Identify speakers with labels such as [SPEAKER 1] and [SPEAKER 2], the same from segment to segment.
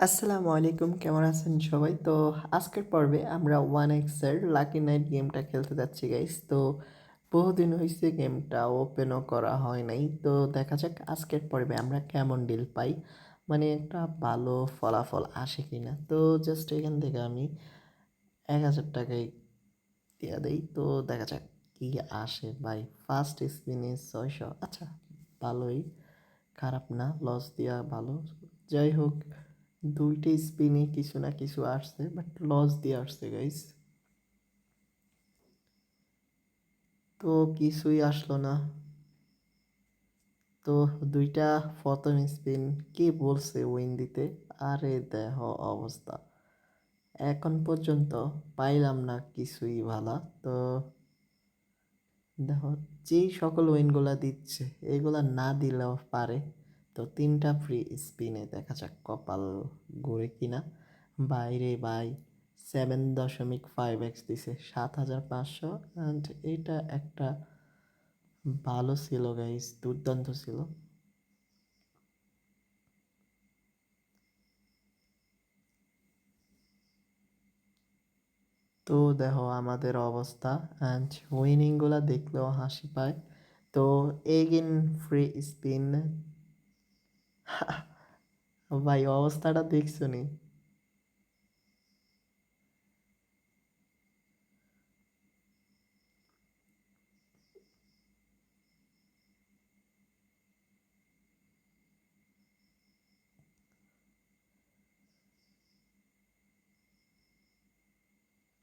[SPEAKER 1] আসসালামু আলাইকুম, কেমন আছেন সবাই? তো আজকের পর্বে আমরা ওয়ান এক্সের লাকি নাইট গেমটা খেলতে যাচ্ছি গাইস তো বহুদিন হয়েছে গেমটা ওপেনও করা হয় নাই। তো দেখা যাক আজকের পর্বে আমরা কেমন ডিল পাই। মানে একটা ভালো ফলাফল আসে কি না তো জাস্ট এখান থেকে আমি এক হাজার টাকায় দিয়ে দিই। তো দেখা যাক কি আসে। ভাই ফার্স্ট স্পিনে ছয়শো। আচ্ছা ভালোই। খারাপ না লস দেওয়া ভালো। যাই হোক দুইটা স্পিনে কিছু না কিছু আসছে বাট লস দিয়ে আসছে গাইস তো কিছুই আসলো না। তো দুইটা প্রথম স্পিন কে বলছে উইন দিতে? আরে দেহ অবস্থা। এখন পর্যন্ত পাইলাম না কিছুই ভালো। তো দেখো, যেই সকল উইনগুলা দিচ্ছে, এগুলা না দিলেও পারে। তো তিনটা ফ্রি স্পিনে দেখা যাক কপাল ঘুরে কিনা। বাইরে বাই সেভেন দশমিক ফাইভ এক্স দিছে, সাত হাজার পাঁচশো। অ্যান্ড এটা একটা ভালো ছিল গাইস দুর্দান্ত ছিল। তো দেখো আমাদের অবস্থা। অ্যান্ড উইনিংগুলো দেখলেও হাসি পায়। তো এগিন ফ্রি স্পিন ভাই অবস্থাটা দেখছ নি?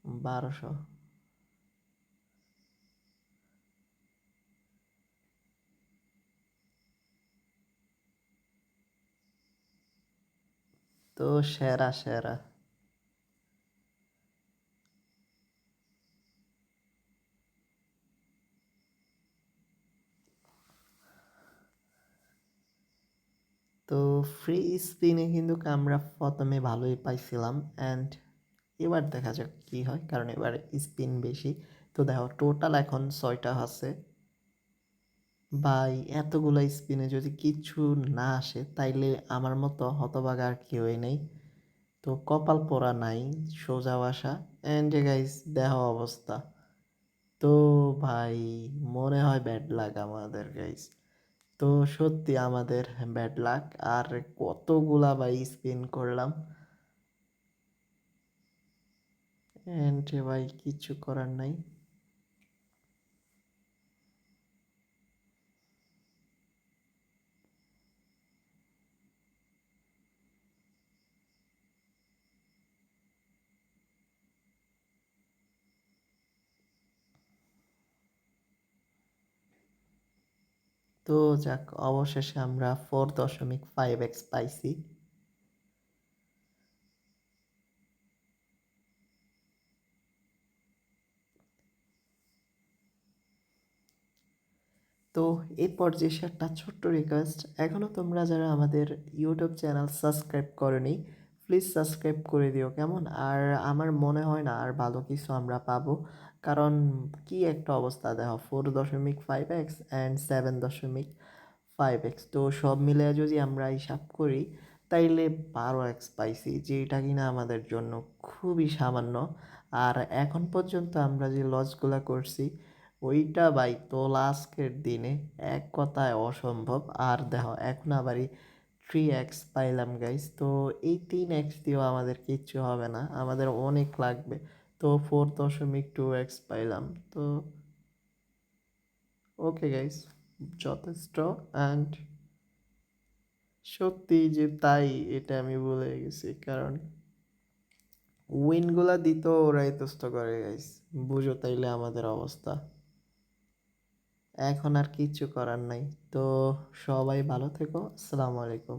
[SPEAKER 1] বারোশো। তো সেরা সেরা। তো ফ্রি স্পিনে কিন্তু আমরা প্রথমে ভালোই পাইছিলাম অ্যান্ড এবার দেখা যাক কী হয়, কারণ এবার স্পিন বেশি। তো দেখো টোটাল এখন ছয়টা আছে। ভাই, এতগুলো স্পিনে যদি কিচ্ছু না আসে, তাইলে আমার মতো হতবাগা আর কেউই নেই। তো কপাল পোড়া নাই, সোজা বাসা। অ্যান্ড গাইস দেহ অবস্থা। তো ভাই, মনে হয় ব্যাড লাগ আমাদের গাইস তো সত্যি আমাদের ব্যাড লাক আর কতগুলা ভাই স্পিন করলাম। অ্যান্ড ভাই কিচ্ছু করার নাই। তো যাক, অবশেষে আমরা ফোর দশমিক ফাইভ এক্স পাইছি। তো এই পর্যায়ে একটা ছোট্ট রিকোয়েস্ট এখনও তোমরা যারা আমাদের ইউটিউব চ্যানেল সাবস্ক্রাইব করনি প্লিজ সাবস্ক্রাইব করে দিও, কেমন? আর আমার মনে হয় না আর ভালো কিছু আমরা পাবো। কারণ কি একটা অবস্থা দেখো ফোর দশমিক ফাইভ এক্স অ্যান্ড সেভেন দশমিক ফাইভ এক্স তো সব মিলে যদি আমরা হিসাব করি, তাইলে বারো এক্স পাইছি, যেটা কিনা আমাদের জন্য খুবই সামান্য। আর এখন পর্যন্ত আমরা যে লসগুলো করছি, ওইটা ভাই তোলা আজকের দিনে এক কথায় অসম্ভব। আর দেখো, এখন আবারই থ্রি এক্স পাইলাম গাইস তো এই তিন এক্স দিয়েও আমাদের কিচ্ছু হবে না। আমাদের অনেক লাগবে। তো ফোর দশমিক টু এক্স পাইলাম। তো ওকে গাইস যথেষ্ট। অ্যান্ড সত্যি যে তাই এটা আমি বলে গেছি। কারণ উইনগুলা দিত ওরা ইতস্ত করে গাইস বুঝো তাইলে আমাদের অবস্থা। এখন আর কিচ্ছু করার নাই। তো সবাই ভালো থেকো। আসসালামু আলাইকুম।